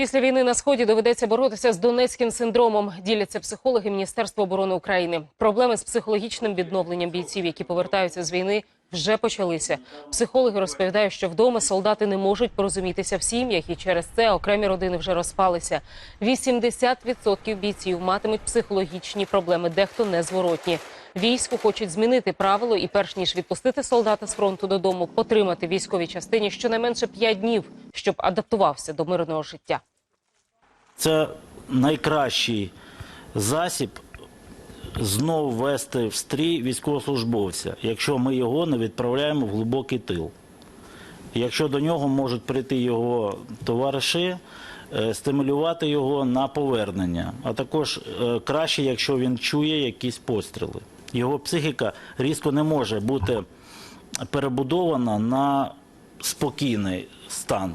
Після війни на сході доведеться боротися з донецьким синдромом. Діляться психологи Міністерства оборони України. Проблеми з психологічним відновленням бійців, які повертаються з війни, вже почалися. Психологи розповідають, що вдома солдати не можуть порозумітися в сім'ях, і через це окремі родини вже розпалися. 80% бійців матимуть психологічні проблеми, дехто незворотні. Війську хочуть змінити правило і, перш ніж відпустити солдата з фронту додому, потримати військовій частині щонайменше 5 днів, щоб адаптувався до мирного життя. Це найкращий засіб знову ввести в стрій військовослужбовця, якщо ми його не відправляємо в глибокий тил. Якщо до нього можуть прийти його товариші, е, стимулювати його на повернення, а також е, краще, якщо він чує якісь постріли. Його психіка різко не може бути перебудована на спокійний стан.